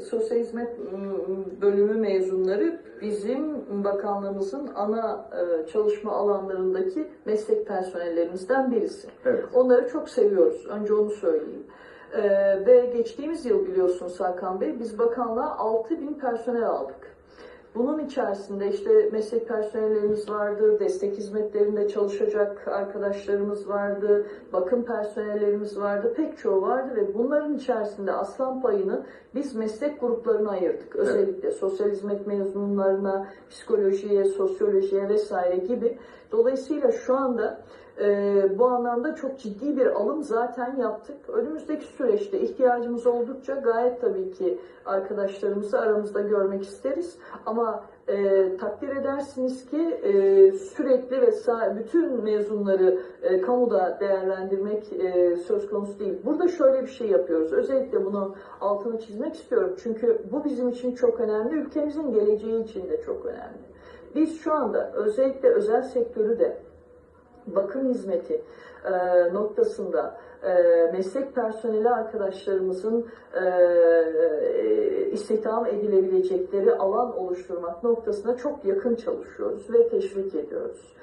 Sosyal hizmet m, bölümü mezunları bizim bakanlığımızın ana e, çalışma alanlarındaki meslek personellerimizden birisi. Evet. Onları çok seviyoruz. Önce onu söyleyeyim. E, ve geçtiğimiz yıl biliyorsunuz Hakan Bey biz bakanlığa 6 bin personel aldık. Bunun içerisinde işte meslek personellerimiz vardı, destek hizmetlerinde çalışacak arkadaşlarımız vardı, bakım personellerimiz vardı, pek çoğu vardı ve bunların içerisinde aslan payını biz meslek gruplarına ayırdık. Özellikle sosyal hizmet mezunlarına, psikolojiye, sosyolojiye vesaire gibi. Dolayısıyla şu anda e, bu anlamda çok ciddi bir alım zaten yaptık. Önümüzdeki süreçte ihtiyacımız oldukça gayet tabii ki arkadaşlarımızı aramızda görmek isteriz. Ama e, takdir edersiniz ki e, sürekli ve bütün mezunları e, kamuda değerlendirmek e, söz konusu değil. Burada şöyle bir şey yapıyoruz. Özellikle bunu altını çizmek istiyorum. Çünkü bu bizim için çok önemli. Ülkemizin geleceği için de çok önemli. Biz şu anda özellikle özel sektörü de bakım hizmeti e, noktasında e, meslek personeli arkadaşlarımızın e, e, istihdam edilebilecekleri alan oluşturmak noktasında çok yakın çalışıyoruz ve teşvik ediyoruz.